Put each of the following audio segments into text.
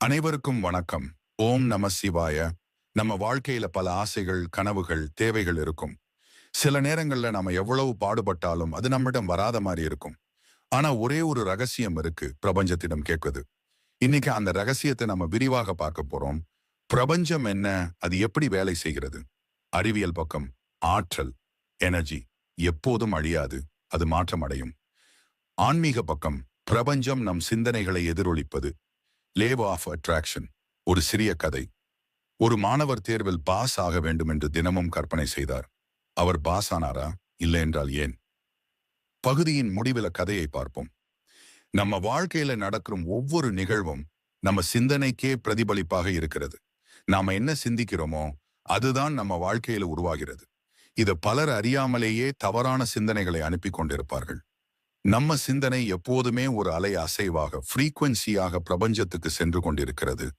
அனைவருக்கும் வணக்கம். ஓம் நம சிவாய. நம்ம வாழ்க்கையில பல ஆசைகள் கனவுகள் தேவைகள் இருக்கும். சில நேரங்கள்ல நம்ம எவ்வளவு பாடுபட்டாலும் அது நம்மிடம் வராத மாதிரி இருக்கும். ஆனா ஒரே ஒரு ரகசியம் இருக்கு பிரபஞ்சத்திடம் கேட்குது இன்னைக்கு அந்த ரகசியத்தை நம்ம விரிவாக பார்க்க போறோம். பிரபஞ்சம் என்ன அது எப்படி வேலை செய்கிறது? அறிவியல் பக்கம் ஆற்றல் எனர்ஜி எப்போதும் அழியாது அது மாற்றம் அடையும் ஆன்மீக பக்கம் பிரபஞ்சம் நம் சிந்தனைகளை எதிரொலிப்பது. லேவ் ஆஃப் அட்ராக்ஷன் ஒரு சிறிய கதை. ஒரு மாணவர் தேர்வில் பாஸ் ஆக வேண்டும் என்று தினமும் கற்பனை செய்தார். அவர் பாஸ் ஆனாரா இல்லை என்றால் ஏன்? பகுதியின் முடிவில கதையை பார்ப்போம். நம்ம வாழ்க்கையில நடக்கும் ஒவ்வொரு நிகழ்வும் நம்ம சிந்தனைக்கே பிரதிபலிப்பாக இருக்கிறது. நாம என்ன சிந்திக்கிறோமோ அதுதான் நம்ம வாழ்க்கையில உருவாகிறது. இது பலர் அறியாமலேயே தவறான சிந்தனைகளை அனுப்பி கொண்டிருப்பார்கள். நம்ம சிந்தனை எப்போதுமே ஒரு அலை அசைவாக ஃப்ரீக்வன்சியாக பிரபஞ்சத்துக்கு சென்று கொண்டிருக்கிறது.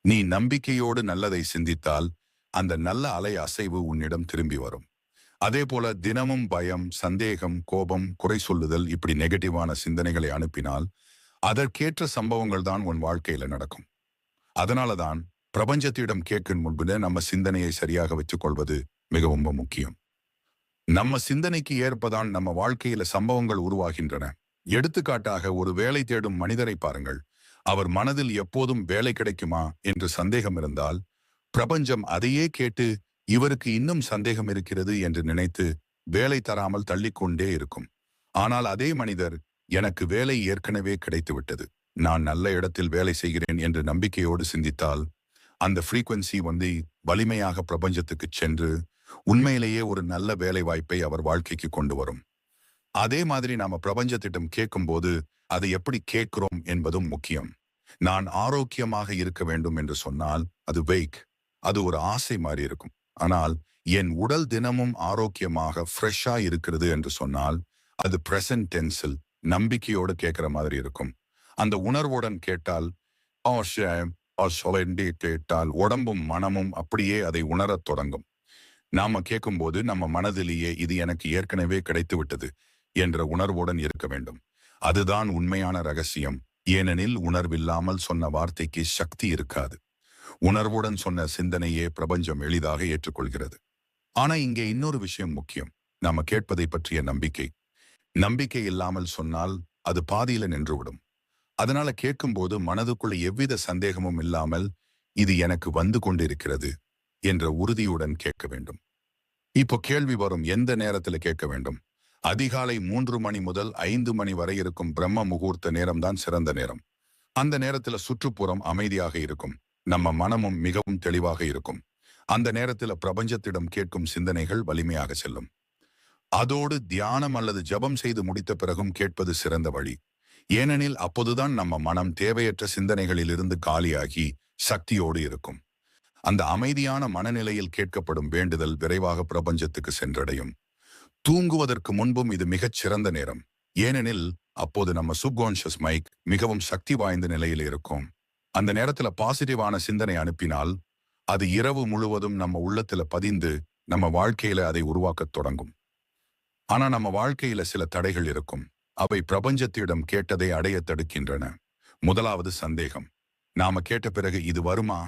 நீ நம்பிக்கையோடு நல்லதை சிந்தித்தால் அந்த நல்ல அலை அசைவு உன்னிடம் திரும்பி வரும். அதே போல தினமும் பயம் சந்தேகம் கோபம் குறை சொல்லுதல் இப்படி நெகட்டிவான சிந்தனைகளை அனுப்பினால் அதற்கேற்ற சம்பவங்கள் தான் உன் வாழ்க்கையில நடக்கும். அதனால தான் பிரபஞ்சத்திடம் கேட்கும் முன்பு நம்ம சிந்தனையை சரியாக வச்சுக்கொள்வது மிகவும் முக்கியம். நம்ம சிந்தனைக்கு ஏற்பதான் நம்ம வாழ்க்கையில சம்பவங்கள் உருவாகின்றன. எடுத்துக்காட்டாக ஒரு வேலை தேடும் மனிதரை பாருங்கள். அவர் மனதில் எப்போதும் வேலை கிடைக்குமா என்று சந்தேகம் இருந்தால் பிரபஞ்சம் அதையே கேட்டு இவருக்கு இன்னும் சந்தேகம் இருக்கிறது என்று நினைத்து வேலை தராமல் தள்ளிக்கொண்டே இருக்கும். ஆனால் அதே மனிதர் எனக்கு வேலை ஏற்கனவே கிடைத்துவிட்டது. நான் நல்ல இடத்தில் வேலை செய்கிறேன் என்று நம்பிக்கையோடு சிந்தித்தால் அந்த ஃப்ரீக்வன்சி வந்து வலிமையாக பிரபஞ்சத்துக்கு சென்று உண்மையிலேயே ஒரு நல்ல வேலை வாய்ப்பை அவர் வாழ்க்கைக்கு கொண்டு வரும். அதே மாதிரி நாம பிரபஞ்சத்திடம் கேட்கும்போது அதை எப்படி கேட்கிறோம் என்பதும் முக்கியம். நான் ஆரோக்கியமாக இருக்க வேண்டும் என்று சொன்னால் அது வெய்க் அது ஒரு ஆசை மாதிரி இருக்கும். ஆனால் என் உடல் தினமும் ஆரோக்கியமாக ஃப்ரெஷ்ஷா இருக்கிறது என்று சொன்னால் அது பிரசன்ட் டென்சில் நம்பிக்கையோடு கேட்கிற மாதிரி இருக்கும். அந்த உணர்வுடன் கேட்டால் கேட்டால் உடம்பும் மனமும் அப்படியே அதை உணரத் தொடங்கும். நாம கேட்கும்போது நம்ம மனதிலேயே இது எனக்கு ஏற்கனவே கிடைத்து விட்டது என்ற உணர்வுடன் இருக்க வேண்டும். அதுதான் உண்மையான ரகசியம். ஏனெனில் உணர்வில்லாமல் சொன்ன வார்த்தைக்கு சக்தி இருக்காது. உணர்வுடன் சொன்ன சிந்தனையே பிரபஞ்சம் எளிதாக ஏற்றுக்கொள்கிறது. ஆனா இங்கே இன்னொரு விஷயம் முக்கியம். நாம கேட்பதை பற்றிய நம்பிக்கை. நம்பிக்கை இல்லாமல் சொன்னால் அது பாதியில நின்றுவிடும். அதனால கேட்கும்போது மனதுக்குள்ள எவ்வித சந்தேகமும் இல்லாமல் இது எனக்கு வந்து கொண்டிருக்கிறது. என்ற உறுதியுடன் கேட்க வேண்டும். இப்போ கேள்வி வரும் எந்த நேரத்தில் கேட்க வேண்டும்? அதிகாலை மூன்று மணி முதல் ஐந்து மணி வரை இருக்கும் பிரம்ம முகூர்த்த நேரம்தான் சிறந்த நேரம். அந்த நேரத்தில் சுற்றுப்புறம் அமைதியாக இருக்கும். நம்ம மனமும் மிகவும் தெளிவாக இருக்கும். அந்த நேரத்தில் பிரபஞ்சத்திடம் கேட்கும் சிந்தனைகள் வலிமையாக செல்லும். அதோடு தியானம் அல்லது ஜபம் செய்து முடித்த பிறகும் கேட்பது சிறந்த வழி. ஏனெனில் அப்போதுதான் நம்ம மனம் தேவையற்ற சிந்தனைகளில் இருந்து காலியாகி சக்தியோடு இருக்கும். அந்த அமைதியான மனநிலையில் கேட்கப்படும் வேண்டுதல் விரைவாக பிரபஞ்சத்துக்கு சென்றடையும். தூங்குவதற்கு முன்பும் இது மிகச் சிறந்த நேரம். ஏனெனில் அப்போது நம்ம சுப்கான்ஷியஸ் மைக் மிகவும் சக்தி வாய்ந்த நிலையில் இருக்கும். அந்த நேரத்துல பாசிட்டிவான சிந்தனை அனுப்பினால் அது இரவு முழுவதும் நம்ம உள்ளத்துல பதிந்து நம்ம வாழ்க்கையில அதை உருவாக்கத் தொடங்கும். ஆனா நம்ம வாழ்க்கையில சில தடைகள் இருக்கும். அவை பிரபஞ்சத்திடம் கேட்டதை அடைய தடுக்கின்றன. முதலாவது சந்தேகம். நாம கேட்ட பிறகு இது வருமா?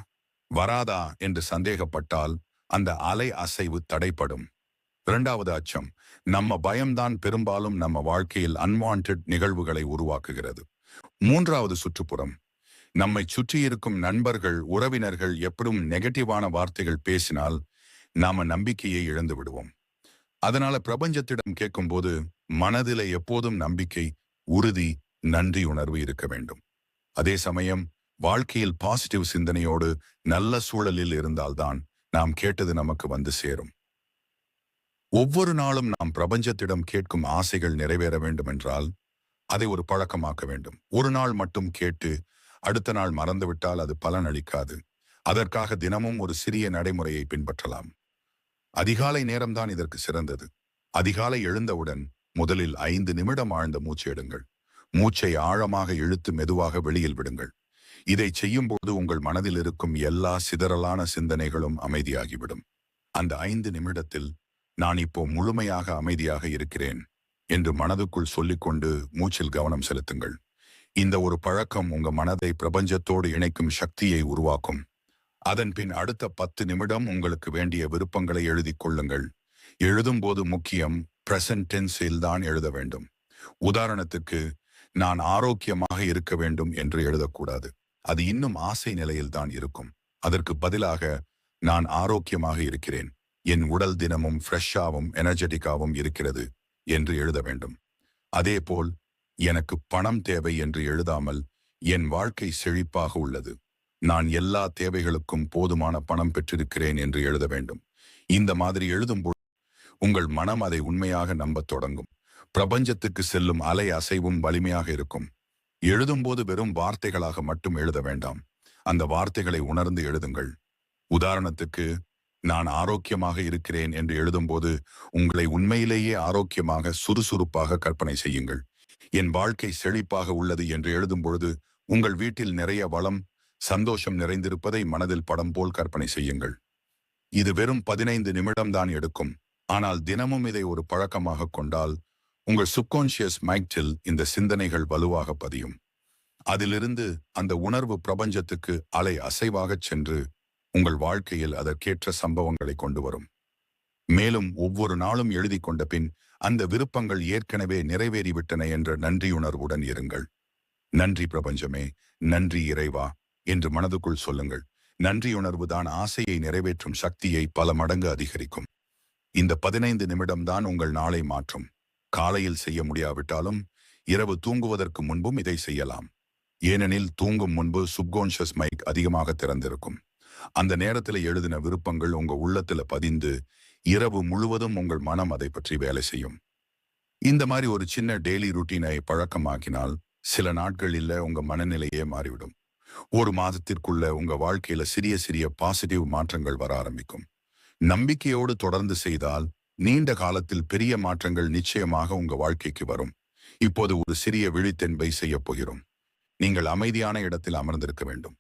வராதா என்று சந்தேகப்பட்டால் அந்த அலை அசைவு தடைப்படும் இரண்டாவது அச்சம் நம்ம பயம்தான் பெரும்பாலும் நம்ம வாழ்க்கையில் அன்வான்ட் நிகழ்வுகளை உருவாக்குகிறது. மூன்றாவது சுற்றுப்புறம் நம்மை சுற்றியிருக்கும் நண்பர்கள் உறவினர்கள் எப்படும் நெகட்டிவான வார்த்தைகள் பேசினால் நாம நம்பிக்கையை இழந்து விடுவோம். அதனால பிரபஞ்சத்திடம் கேட்கும்போது மனதில எப்போதும் நம்பிக்கை உறுதி நன்றி உணர்வு இருக்க வேண்டும். அதே சமயம் வாழ்க்கையில் பாசிட்டிவ் சிந்தனையோடு நல்ல சூழலில் இருந்தால்தான் நாம் கேட்டது நமக்கு வந்து சேரும். ஒவ்வொரு நாளும் நாம் பிரபஞ்சத்திடம் கேட்கும் ஆசைகள் நிறைவேற வேண்டும் என்றால் அதை ஒரு பழக்கமாக்க வேண்டும். ஒரு நாள் மட்டும் கேட்டு அடுத்த நாள் மறந்துவிட்டால் அது பலன் அளிக்காது. அதற்காக தினமும் ஒரு சிறிய நடைமுறையை பின்பற்றலாம். அதிகாலை நேரம்தான் இதற்கு சிறந்தது. அதிகாலை எழுந்தவுடன் முதலில் ஐந்து நிமிடம் ஆழ்ந்த மூச்சு எடுங்கள். மூச்சை ஆழமாக இழுத்து மெதுவாக வெளியில் விடுங்கள். இதை செய்யும்போது உங்கள் மனதில் இருக்கும் எல்லா சிதறலான சிந்தனைகளும் அமைதியாகிவிடும். அந்த ஐந்து நிமிடத்தில் நான் இப்போ முழுமையாக அமைதியாக இருக்கிறேன் என்று மனதுக்குள் சொல்லிக்கொண்டு மூச்சில் கவனம் செலுத்துங்கள். இந்த ஒரு பழக்கம் உங்க மனதை பிரபஞ்சத்தோடு இணைக்கும் சக்தியை உருவாக்கும். அதன் பின் அடுத்த பத்து நிமிடம் உங்களுக்கு வேண்டிய விருப்பங்களை எழுதிக் கொள்ளுங்கள். எழுதும்போது முக்கியம் பிரசன்ட் டென்ஸில் தான் எழுத வேண்டும். உதாரணத்துக்கு நான் ஆரோக்கியமாக இருக்க வேண்டும் என்று எழுதக்கூடாது. அது இன்னும் ஆசை நிலையில்தான் இருக்கும். அதற்கு பதிலாக நான் ஆரோக்கியமாக இருக்கிறேன். என் உடல் தினமும் ஃப்ரெஷ்ஷாவும் எனர்ஜெட்டிக்காவும் இருக்கிறது என்று எழுத வேண்டும். அதேபோல் எனக்கு பணம் தேவை என்று எழுதாமல் என் வாழ்க்கை செழிப்பாக உள்ளது. நான் எல்லா தேவைகளுக்கும் போதுமான பணம் பெற்றிருக்கிறேன் என்று எழுத வேண்டும். இந்த மாதிரி எழுதும்போது உங்கள் மனம் அதை உண்மையாக நம்பத் தொடங்கும். பிரபஞ்சத்துக்கு செல்லும் அலை அசைவும் வலிமையாக இருக்கும். எழுதும்போது வெறும் வார்த்தைகளாக மட்டும் எழுத வேண்டாம். அந்த வார்த்தைகளை உணர்ந்து எழுதுங்கள். உதாரணத்துக்கு நான் ஆரோக்கியமாக இருக்கிறேன் என்று எழுதும்போது உங்களை உண்மையிலேயே ஆரோக்கியமாக சுறுசுறுப்பாக கற்பனை செய்யுங்கள். என் வாழ்க்கை செழிப்பாக உள்ளது என்று எழுதும் பொழுது உங்கள் வீட்டில் நிறைய வளம் சந்தோஷம் நிறைந்திருப்பதை மனதில் படம் போல் கற்பனை செய்யுங்கள். இது வெறும் பதினைந்து நிமிடம்தான் எடுக்கும். ஆனால் தினமும் இதை ஒரு பழக்கமாக கொண்டால் உங்கள் சுப்கான்ஷியஸ் மைக்டில் இந்த சிந்தனைகள் வலுவாக பதியும். அதிலிருந்து அந்த உணர்வு பிரபஞ்சத்துக்கு அலை அசைவாகச் சென்று உங்கள் வாழ்க்கையில் அதற்கேற்ற சம்பவங்களை கொண்டு வரும். மேலும் ஒவ்வொரு நாளும் எழுதி கொண்ட பின் அந்த விருப்பங்கள் ஏற்கனவே நிறைவேறிவிட்டன என்ற நன்றியுணர்வுடன் இருங்கள். நன்றி பிரபஞ்சமே நன்றி இறைவா என்று மனதுக்குள் சொல்லுங்கள். நன்றியுணர்வு தான் ஆசையை நிறைவேற்றும் சக்தியை பல மடங்கு அதிகரிக்கும். இந்த பதினைந்து நிமிடம்தான் உங்கள் நாளை மாற்றும். காலையில் செய்ய முடியாவிட்டாலும் இரவு தூங்குவதற்கு முன்பும் இதை செய்யலாம். ஏனெனில் தூங்கும் முன்பு சுப்கான்ஷியஸ் மைக் அதிகமாக திறந்திருக்கும். அந்த நேரத்தில் எழுதின விருப்பங்கள் உங்க உள்ளத்துல பதிந்து இரவு முழுவதும் உங்கள் மனம் அதை பற்றி வேலை செய்யும். இந்த மாதிரி ஒரு சின்ன டெய்லி ருட்டீனை பழக்கமாக்கினால் சில நாட்களில் உங்க மனநிலையே மாறிவிடும். ஒரு மாதத்திற்குள்ள உங்க வாழ்க்கையில சிறிய சிறிய பாசிட்டிவ் மாற்றங்கள் வர ஆரம்பிக்கும். நம்பிக்கையோடு தொடர்ந்து செய்தால் நீண்ட காலத்தில் பெரிய மாற்றங்கள் நிச்சயமாக உங்க வாழ்க்கைக்கு வரும். இப்போது ஒரு சிறிய விழித்தென்பை செய்ய போகிறோம். நீங்கள் அமைதியான இடத்தில் அமர்ந்திருக்க வேண்டும்.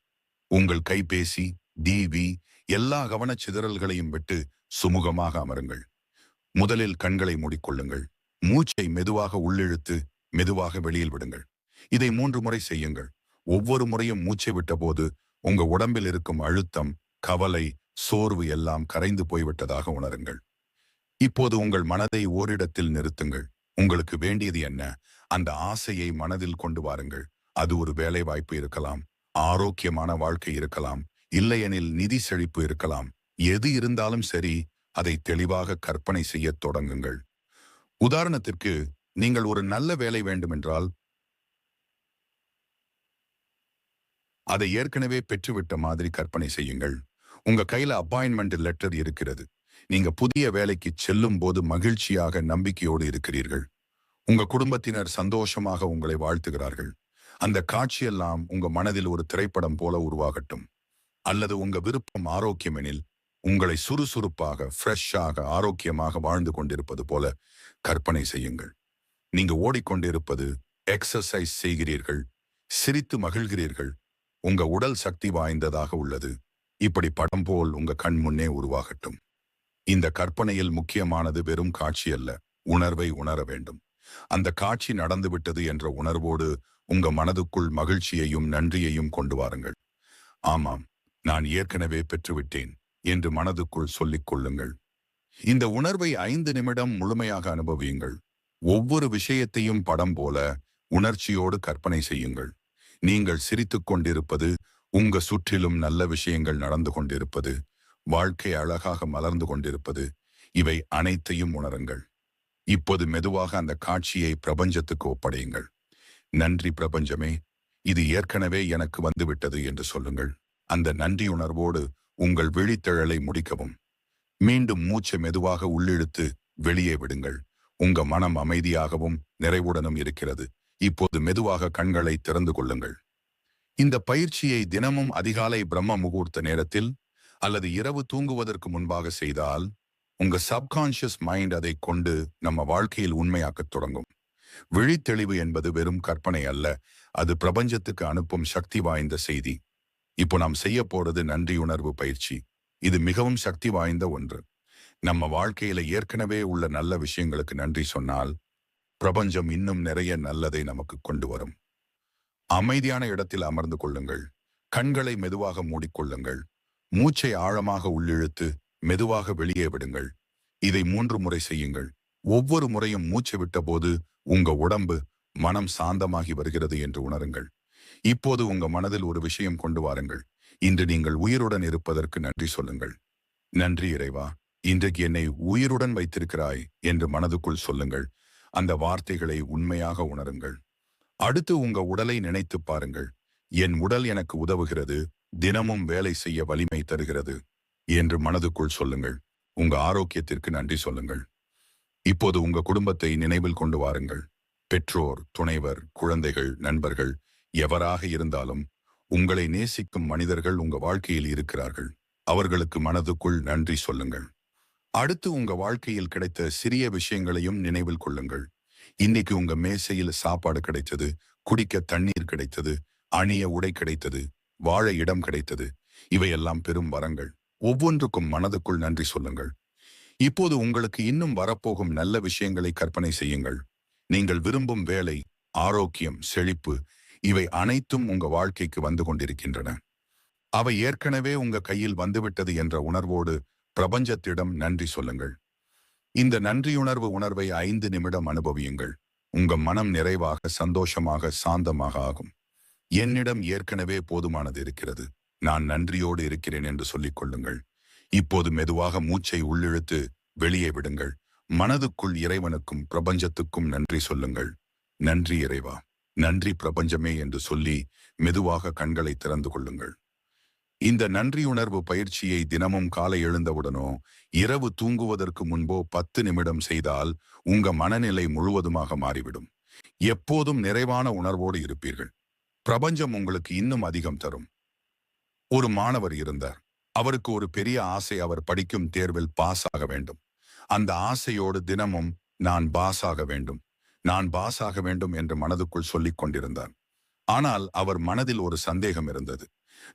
உங்கள் கைபேசி டிவி எல்லா கவனச்சிதறல்களையும் விட்டு சுமூகமாக அமருங்கள். முதலில் கண்களை மூடிக்கொள்ளுங்கள். மூச்சை மெதுவாக உள்ளிழுத்து மெதுவாக வெளியில் விடுங்கள். இதை மூன்று முறை செய்யுங்கள். ஒவ்வொரு முறையும் மூச்சை விட்டபோது உங்க உடம்பில் இருக்கும் அழுத்தம் கவலை சோர்வு எல்லாம் கரைந்து போய்விட்டதாக உணருங்கள். இப்போது உங்கள் மனதை ஓரிடத்தில் நிறுத்துங்கள். உங்களுக்கு வேண்டியது என்ன? அந்த ஆசையை மனதில் கொண்டு வாருங்கள். அது ஒரு வேலை வாய்ப்பு இருக்கலாம். ஆரோக்கியமான வாழ்க்கை இருக்கலாம். இல்லையெனில் நிதி செழிப்பு இருக்கலாம். எது இருந்தாலும் சரி அதை தெளிவாக கற்பனை செய்யத் தொடங்குங்கள். உதாரணத்திற்கு நீங்கள் ஒரு நல்ல வேலை வேண்டுமென்றால் அதை ஏற்கனவே பெற்றுவிட்ட மாதிரி கற்பனை செய்யுங்கள். உங்க கையில அப்பாயின்மெண்ட் லெட்டர் இருக்கிறது. நீங்க புதிய வேலைக்கு செல்லும் போது மகிழ்ச்சியாக நம்பிக்கையோடு இருக்கிறீர்கள். உங்க குடும்பத்தினர் சந்தோஷமாக உங்களை வாழ்த்துகிறார்கள். அந்த காட்சியெல்லாம் உங்க மனதில் ஒரு திரைப்படம் போல உருவாகட்டும். அல்லது உங்க விருப்பம் ஆரோக்கியம் எனில் உங்களை சுறுசுறுப்பாக ஃப்ரெஷ்ஷாக ஆரோக்கியமாக வாழ்ந்து கொண்டிருப்பது போல கற்பனை செய்யுங்கள். நீங்க ஓடிக்கொண்டிருப்பது எக்ஸசைஸ் செய்கிறீர்கள். சிரித்து மகிழ்கிறீர்கள். உங்க உடல் சக்தி வாய்ந்ததாக உள்ளது. இப்படி படம் போல் உங்க கண் முன்னே உருவாகட்டும். இந்த கற்பனையில் முக்கியமானது வெறும் காட்சி அல்ல உணர்வை உணர வேண்டும். அந்த காட்சி நடந்துவிட்டது என்ற உணர்வோடு உங்க மனதுக்குள் மகிழ்ச்சியையும் நன்றியையும் கொண்டு வாருங்கள். ஆமாம் நான் ஏற்கனவே பெற்றுவிட்டேன் என்று மனதுக்குள் சொல்லிக் கொள்ளுங்கள். இந்த உணர்வை ஐந்து நிமிடம் முழுமையாக அனுபவியுங்கள். ஒவ்வொரு விஷயத்தையும் படம் போல உணர்ச்சியோடு கற்பனை செய்யுங்கள். நீங்கள் சிரித்துக் கொண்டிருப்பது உங்க சுற்றிலும் நல்ல விஷயங்கள் நடந்து கொண்டிருப்பது வாழ்க்கை அழகாக மலர்ந்து கொண்டிருப்பது இவை அனைத்தையும் உணருங்கள். இப்போது மெதுவாக அந்த காட்சியை பிரபஞ்சத்துக்கு ஒப்படையுங்கள். நன்றி பிரபஞ்சமே இது ஏற்கனவே எனக்கு வந்துவிட்டது என்று சொல்லுங்கள். அந்த நன்றியுணர்வோடு உங்கள் விழித்தழலை முடிக்கவும். மீண்டும் மூச்சை மெதுவாக உள்ளிழுத்து வெளியே விடுங்கள். உங்க மனம் அமைதியாகவும் நிறைவுடனும் இருக்கிறது. இப்போது மெதுவாக கண்களை திறந்து கொள்ளுங்கள். இந்த பயிற்சியை தினமும் அதிகாலை பிரம்ம முகூர்த்த நேரத்தில் அல்லது இரவு தூங்குவதற்கு முன்பாக செய்தால் உங்க சப்கான்ஷியஸ் மைண்ட் அதை கொண்டு நம்ம வாழ்க்கையில் உண்மையாக்கத் தொடங்கும். விழித்தெளிவு என்பது வெறும் கற்பனை அல்ல அது பிரபஞ்சத்துக்கு அனுப்பும் சக்தி வாய்ந்த செய்தி. இப்போ நாம் செய்ய போறது நன்றியுணர்வு பயிற்சி. இது மிகவும் சக்தி வாய்ந்த ஒன்று. நம்ம வாழ்க்கையில ஏற்கனவே உள்ள நல்ல விஷயங்களுக்கு நன்றி சொன்னால் பிரபஞ்சம் இன்னும் நிறைய நல்லதை நமக்கு கொண்டு வரும். அமைதியான இடத்தில் அமர்ந்து கொள்ளுங்கள். கண்களை மெதுவாக மூடிக்கொள்ளுங்கள் மூச்சை ஆழமாக உள்ளிழுத்து மெதுவாக வெளியே விடுங்கள். இதை மூன்று முறை செய்யுங்கள். ஒவ்வொரு முறையும் மூச்சு விட்டபோது உங்க உடம்பு மனம் சாந்தமாகி வருகிறது என்று உணருங்கள். இப்போது உங்க மனதில் ஒரு விஷயம் கொண்டு வாருங்கள். இன்று நீங்கள் உயிருடன் இருப்பதற்கு நன்றி சொல்லுங்கள். நன்றி இறைவா. இன்றைக்கு என்னை உயிருடன் வைத்திருக்கிறாய் என்று மனதுக்குள் சொல்லுங்கள். அந்த வார்த்தைகளை உண்மையாக உணருங்கள். அடுத்து உங்க உடலை நினைத்து பாருங்கள். என் உடல் எனக்கு உதவுகிறது. தினமும் வேலை செய்ய வலிமை தருகிறது என்று மனதுக்குள் சொல்லுங்கள். உங்க ஆரோக்கியத்திற்கு நன்றி சொல்லுங்கள். இப்போது உங்க குடும்பத்தை நினைவில் கொண்டு வாருங்கள். பெற்றோர் துணைவர் குழந்தைகள் நண்பர்கள் எவராக இருந்தாலும் உங்களை நேசிக்கும் மனிதர்கள் உங்க வாழ்க்கையில் இருக்கிறார்கள். அவர்களுக்கு மனதுக்குள் நன்றி சொல்லுங்கள். அடுத்து உங்க வாழ்க்கையில் கிடைத்த சிறிய விஷயங்களையும் நினைவில் கொள்ளுங்கள். இன்னைக்கு உங்க மேசையில் சாப்பாடு கிடைத்தது குடிக்க தண்ணீர் கிடைத்தது அணிய உடை கிடைத்தது வாழ இடம் கிடைத்தது. இவையெல்லாம் பெரும் வரங்கள். ஒவ்வொன்றுக்கும் மனதுக்குள் நன்றி சொல்லுங்கள். இப்போது உங்களுக்கு இன்னும் வரப்போகும் நல்ல விஷயங்களை கற்பனை செய்யுங்கள். நீங்கள் விரும்பும் வேலை ஆரோக்கியம் செழிப்பு இவை அனைத்தும் உங்க வாழ்க்கைக்கு வந்து கொண்டிருக்கின்றன. அவை ஏற்கனவே உங்க கையில் வந்துவிட்டது என்ற உணர்வோடு பிரபஞ்சத்திடம் நன்றி சொல்லுங்கள். இந்த நன்றியுணர்வு உணர்வை ஐந்து நிமிடம் அனுபவியுங்கள். உங்க மனம் நிறைவாக சந்தோஷமாக சாந்தமாக ஆகும். என்னிடம் ஏற்கனவே போதுமானது இருக்கிறது. நான் நன்றியோடு இருக்கிறேன் என்று சொல்லிக் கொள்ளுங்கள். இப்போது மெதுவாக மூச்சை உள்ளிழுத்து வெளியே விடுங்கள். மனதுக்குள் இறைவனுக்கும் பிரபஞ்சத்துக்கும் நன்றி சொல்லுங்கள். நன்றி இறைவா. நன்றி பிரபஞ்சமே என்று சொல்லி மெதுவாக கண்களை திறந்து கொள்ளுங்கள். இந்த நன்றியுணர்வு பயிற்சியை தினமும் காலை எழுந்தவுடனோ இரவு தூங்குவதற்கு முன்போ பத்து நிமிடம் செய்தால் உங்க மனநிலை முழுவதுமாக மாறிவிடும். எப்போதும் நிறைவான உணர்வோடு இருப்பீர்கள். பிரபஞ்சம் உங்களுக்கு இன்னும் அதிகம் தரும். ஒரு மாணவர் இருந்தார். அவருக்கு ஒரு பெரிய ஆசை அவர் படிக்கும் தேர்வில் பாஸ் ஆக வேண்டும். அந்த ஆசையோடு தினமும் நான் பாஸ் ஆக வேண்டும். நான் பாஸ் ஆக வேண்டும் என்று மனதுக்குள் சொல்லிக் கொண்டிருந்தார். ஆனால் அவர் மனதில் ஒரு சந்தேகம் இருந்தது.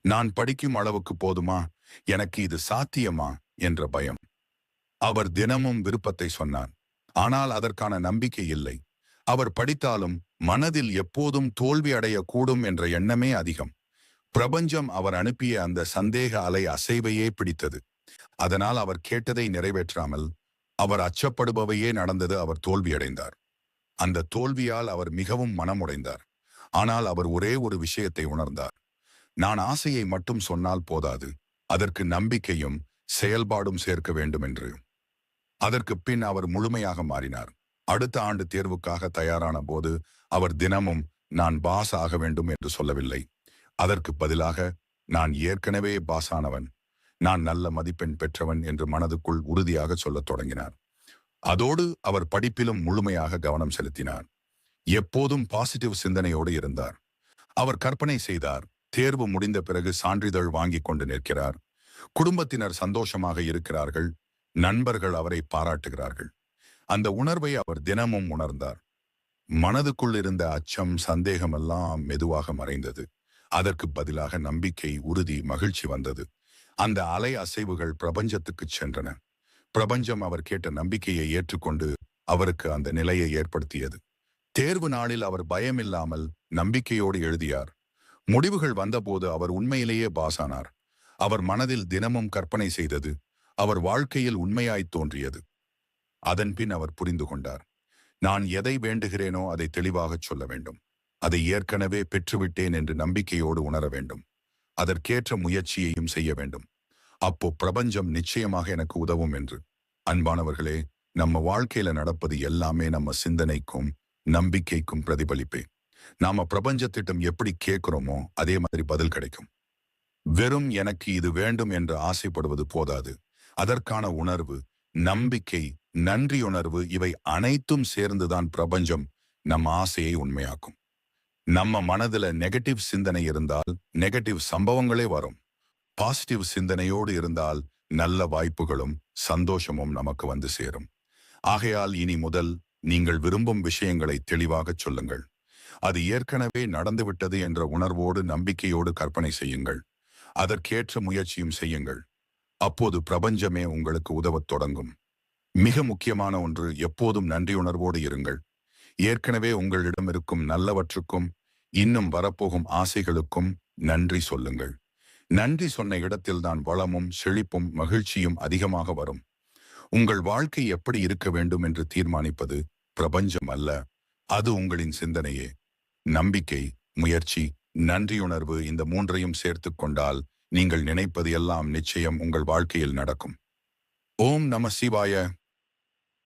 நான் படிக்கும் அளவுக்கு போதுமா? எனக்கு இது சாத்தியமா? என்ற பயம். அவர் தினமும் விருப்பத்தை சொன்னார். ஆனால் அதற்கான நம்பிக்கை இல்லை. அவர் படித்தாலும் மனதில் எப்போதும் தோல்வி அடையக்கூடும் என்ற எண்ணமே அதிகம். பிரபஞ்சம் அவர் அனுப்பிய அந்த சந்தேக அலை அசைவையே பிடித்தது. அதனால் அவர் கேட்டதை நிறைவேற்றாமல் அவர் அச்சப்படுபவையே நடந்தது அவர் தோல்வியடைந்தார். அந்த தோல்வியால் அவர் மிகவும் மனமுடைந்தார். ஆனால் அவர் ஒரே ஒரு விஷயத்தை உணர்ந்தார். நான் ஆசையை மட்டும் சொன்னால் போதாது அதற்கு நம்பிக்கையும் செயல்பாடும் சேர்க்க வேண்டும் என்று அதற்கு பின் அவர் முழுமையாக மாறினார். அடுத்த ஆண்டு தேர்வுக்காக தயாரான போது அவர் தினமும் நான் பாஸ் ஆக வேண்டும் என்று சொல்லவில்லை. அதற்கு பதிலாக நான் ஏற்கனவே பாஸ் ஆனவன் நான் நல்ல மதிப்பெண் பெற்றவன் என்று மனதுக்குள் உறுதியாக சொல்லத் தொடங்கினார். அதோடு அவர் படிப்பிலும் முழுமையாக கவனம் செலுத்தினார். எப்போதும் பாசிட்டிவ் சிந்தனையோடு இருந்தார். அவர் கற்பனை செய்தார். தேர்வு முடிந்த பிறகு சான்றிதழ் வாங்கி கொண்டு நிற்கிறார். குடும்பத்தினர் சந்தோஷமாக இருக்கிறார்கள். நண்பர்கள் அவரை பாராட்டுகிறார்கள். அந்த உணர்வை அவர் தினமும் உணர்ந்தார். மனதுக்குள் இருந்த அச்சம் சந்தேகமெல்லாம் மெதுவாக மறைந்தது. அதற்கு பதிலாக நம்பிக்கை உறுதி மகிழ்ச்சி வந்தது. அந்த அலை அசைவுகள் பிரபஞ்சத்துக்கு சென்றன. பிரபஞ்சம் அவர் கேட்ட நம்பிக்கையை ஏற்றுக்கொண்டு அவருக்கு அந்த நிலையை ஏற்படுத்தியது. தேர்வு நாளில் அவர் பயமில்லாமல் நம்பிக்கையோடு எழுதியார். முடிவுகள் வந்தபோது அவர் உண்மையிலேயே பாசானார். அவர் மனதில் தினமும் கற்பனை செய்தது. அவர் வாழ்க்கையில் உண்மையாய் தோன்றியது. அதன்பின் அவர் புரிந்து கொண்டார் நான் எதை வேண்டுகிறேனோ அதை தெளிவாகச் சொல்ல வேண்டும். அதை ஏற்கனவே பெற்றுவிட்டேன் என்று நம்பிக்கையோடு உணர வேண்டும். அதற்கேற்ற முயற்சியையும் செய்ய வேண்டும். அப்போ பிரபஞ்சம் நிச்சயமாக எனக்கு உதவும் என்று. அன்பானவர்களே நம்ம வாழ்க்கையில நடப்பது எல்லாமே நம்ம சிந்தனைக்கும் நம்பிக்கைக்கும் பிரதிபலிப்பே. நாம பிரபஞ்சத்திட்டம் எப்படி கேட்கிறோமோ அதே மாதிரி பதில் கிடைக்கும். வெறும் எனக்கு இது வேண்டும் என்று ஆசைப்படுவது போதாது. அதற்கான உணர்வு நம்பிக்கை நன்றியுணர்வு இவை அனைத்தும் சேர்ந்துதான் பிரபஞ்சம் நம் ஆசையை உண்மையாக்கும். நம்ம மனதுல நெகட்டிவ் சிந்தனை இருந்தால் நெகட்டிவ் சம்பவங்களே வரும். பாசிட்டிவ் சிந்தனையோடு இருந்தால் நல்ல வாய்ப்புகளும் சந்தோஷமும் நமக்கு வந்து சேரும். ஆகையால் இனி முதல் நீங்கள் விரும்பும் விஷயங்களை தெளிவாகச் சொல்லுங்கள். அது ஏற்கனவே நடந்துவிட்டது என்ற உணர்வோடு நம்பிக்கையோடு கற்பனை செய்யுங்கள். அதற்கேற்ற முயற்சியும் செய்யுங்கள். அப்போது பிரபஞ்சமே உங்களுக்கு உதவத் தொடங்கும். மிக முக்கியமான ஒன்று. எப்போதும் நன்றியுணர்வோடு இருங்கள். ஏற்கனவே உங்களிடம் இருக்கும் நல்லவற்றுக்கும் இன்னும் வரப்போகும் ஆசைகளுக்கும் நன்றி சொல்லுங்கள். நன்றி சொன்ன இடத்தில்தான் வளமும் செழிப்பும் மகிழ்ச்சியும் அதிகமாக வரும். உங்கள் வாழ்க்கை எப்படி இருக்க வேண்டும் என்று தீர்மானிப்பது பிரபஞ்சம் அல்ல. அது உங்களின் சிந்தனையே. நம்பிக்கை முயற்சி நன்றியுணர்வு இந்த மூன்றையும் சேர்த்துக் கொண்டால் நீங்கள் நினைப்பது எல்லாம் நிச்சயம் உங்கள் வாழ்க்கையில் நடக்கும். ஓம் நம சிவாய.